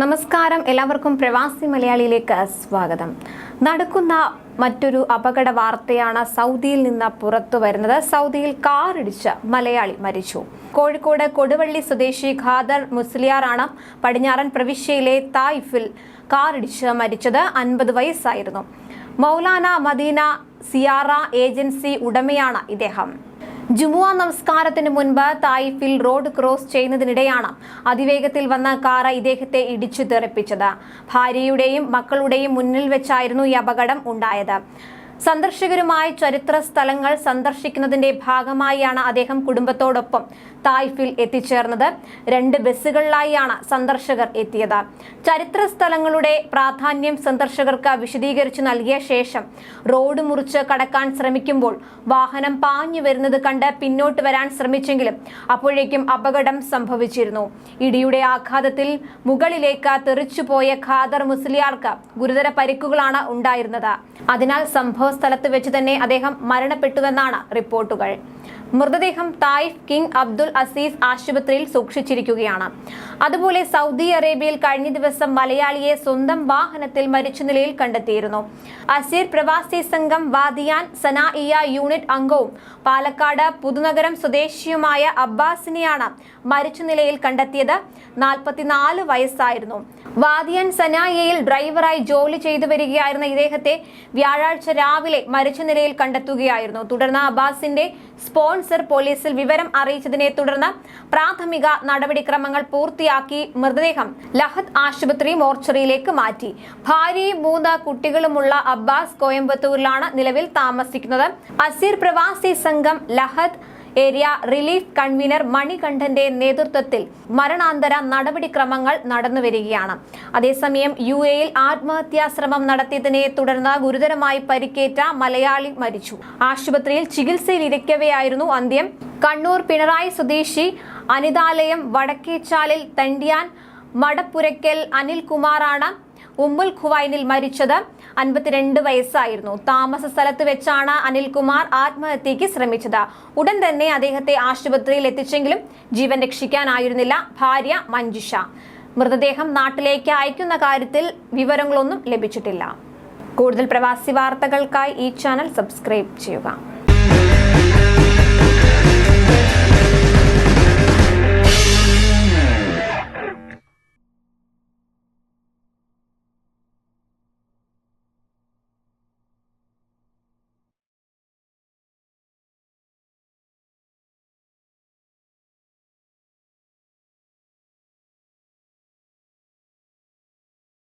നമസ്കാരം. എല്ലാവർക്കും പ്രവാസി മലയാളിയിലേക്ക് സ്വാഗതം. നടക്കുന്ന മറ്റൊരു അപകട വാർത്തയാണ് സൗദിയിൽ നിന്ന് പുറത്തു വരുന്നത്. സൗദിയിൽ കാറിടിച്ച് മലയാളി മരിച്ചു. കോഴിക്കോട് കൊടുവള്ളി സ്വദേശി ഖാദർ മുസ്ലിയാറാണ് പടിഞ്ഞാറൻ പ്രവിശ്യയിലെ തായിഫിൽ കാറിടിച്ച് മരിച്ചത്. അൻപത് വയസ്സായിരുന്നു. മൗലാന മദീന സിയാറ ഏജൻസി ഉടമയാണ് ഇദ്ദേഹം. ജുമുഅ നമസ്കാരത്തിന് മുൻപ് തായിഫിൽ റോഡ് ക്രോസ് ചെയ്യുന്നതിനിടെയാണ് അതിവേഗത്തിൽ വന്ന കാർ ഇദ്ദേഹത്തെ ഇടിച്ചു തെറിപ്പിച്ചത്. ഭാര്യയുടെയും മക്കളുടെയും മുന്നിൽ വെച്ചായിരുന്നു ഈ അപകടം ഉണ്ടായത്. സന്ദർശകരുമായി ചരിത്ര സ്ഥലങ്ങൾ സന്ദർശിക്കുന്നതിന്റെ ഭാഗമായാണ് അദ്ദേഹം കുടുംബത്തോടൊപ്പം തായ്ഫിൽ എത്തിച്ചേർന്നത്. രണ്ട് ബസ്സുകളിലായാണ് സന്ദർശകർ എത്തിയത്. ചരിത്ര സ്ഥലങ്ങളുടെ പ്രാധാന്യം സന്ദർശകർക്ക് വിശദീകരിച്ചു നൽകിയ ശേഷം റോഡ് മുറിച്ച് കടക്കാൻ ശ്രമിക്കുമ്പോൾ വാഹനം പാഞ്ഞു വരുന്നത് കണ്ട് പിന്നോട്ട് വരാൻ ശ്രമിച്ചെങ്കിലും അപ്പോഴേക്കും അപകടം സംഭവിച്ചിരുന്നു. ഇടിയുടെ ആഘാതത്തിൽ മുകളിലേക്ക് തെറിച്ചുപോയ ഖാദർ മുസ്ലിയാർക്ക് ഗുരുതര പരിക്കുകളാണ് ഉണ്ടായിരുന്നത്. അതിനാൽ സംഭവ സ്ഥലത്ത് വെച്ച് തന്നെ അദ്ദേഹം മരണപ്പെട്ടുവെന്നാണ് റിപ്പോർട്ടുകൾ. മൃതദേഹം തായിഫ് കിങ് അബ്ദുൽ അസീസ് ആശുപത്രിയിൽ സൂക്ഷിച്ചിരിക്കുകയാണ്. അതുപോലെ സൗദി അറേബ്യയിൽ കഴിഞ്ഞ ദിവസം മലയാളിയെ സ്വന്തം വാഹനത്തിൽ മരിച്ച നിലയിൽ കണ്ടെത്തിയിരുന്നു. അസീർ പ്രവാസി സംഘം വാദിയാൻ സനായിയ യൂണിറ്റ് അംഗവും പാലക്കാട് പുതുനഗരം സ്വദേശിയുമായ അബ്ബാസിനെയാണ് മരിച്ച നിലയിൽ കണ്ടെത്തിയത്. നാൽപ്പത്തിനാല് വയസ്സായിരുന്നു. വാദിയാൻ സനായിയയിൽ ഡ്രൈവറായി ജോലി ചെയ്തു വരികയായിരുന്ന ഇദ്ദേഹത്തെ വ്യാഴാഴ്ച രാവിലെ മരിച്ച നിലയിൽ കണ്ടെത്തുകയായിരുന്നു. തുടർന്ന് അബ്ബാസിന്റെ സ്പോൺസർ പോലീസിൽ വിവരം അറിയിച്ചതിനെ തുടർന്ന് പ്രാഥമിക നടപടിക്രമങ്ങൾ പൂർത്തിയാക്കി മൃതദേഹം ലഹത് ആശുപത്രി മോർച്ചറിയിലേക്ക് മാറ്റി. ഭാര്യയും മൂന്ന് കുട്ടികളുമുള്ള അബ്ബാസ് കോയമ്പത്തൂരിലാണ് നിലവിൽ താമസിക്കുന്നത്. അസീർ പ്രവാസി സംഘം ലഹദ് ഏരിയ റിലീഫ് കൺവീനർ മണികണ്ഠന്റെ നേതൃത്വത്തിൽ മരണാന്തര നടപടിക്രമങ്ങൾ നടന്നുവരികയാണ് അതേസമയം യു എയിൽ ആത്മഹത്യാ ശ്രമം നടത്തിയതിനെ തുടർന്ന് ഗുരുതരമായി പരിക്കേറ്റ മലയാളി മരിച്ചു. ആശുപത്രിയിൽ ചികിത്സയിലിരിക്കവെയായിരുന്നു അന്ത്യം. കണ്ണൂർ പിണറായി സ്വദേശി അനിതാലയം വടക്കേച്ചാലിൽ തണ്ടിയാൻ മടപ്പുരയ്ക്കൽ അനിൽകുമാറാണ് ഉമ്മുൽ ഖുവൈനിൽ മരിച്ചത്. അൻപത്തിരണ്ട് വയസ്സായിരുന്നു. താമസ സ്ഥലത്ത് വെച്ചാണ് അനിൽകുമാർ ആത്മഹത്യക്ക് ശ്രമിച്ചത്. ഉടൻ തന്നെ അദ്ദേഹത്തെ ആശുപത്രിയിൽ എത്തിച്ചെങ്കിലും ജീവൻ രക്ഷിക്കാനായിരുന്നില്ല. ഭാര്യ മഞ്ജുഷ. മൃതദേഹം നാട്ടിലേക്ക് അയക്കുന്ന കാര്യത്തിൽ വിവരങ്ങളൊന്നും ലഭിച്ചിട്ടില്ല. കൂടുതൽ പ്രവാസി വാർത്തകൾക്കായി ഈ ചാനൽ സബ്സ്ക്രൈബ് ചെയ്യുക.